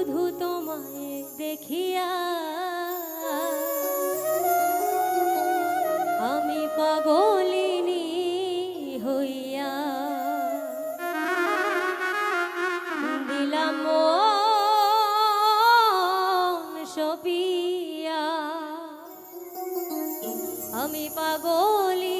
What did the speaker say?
শুধু তোমায় দেখিয়া আমি পাগলিনী হইয়া দিলাম সপিয়া। আমি পাগলিনী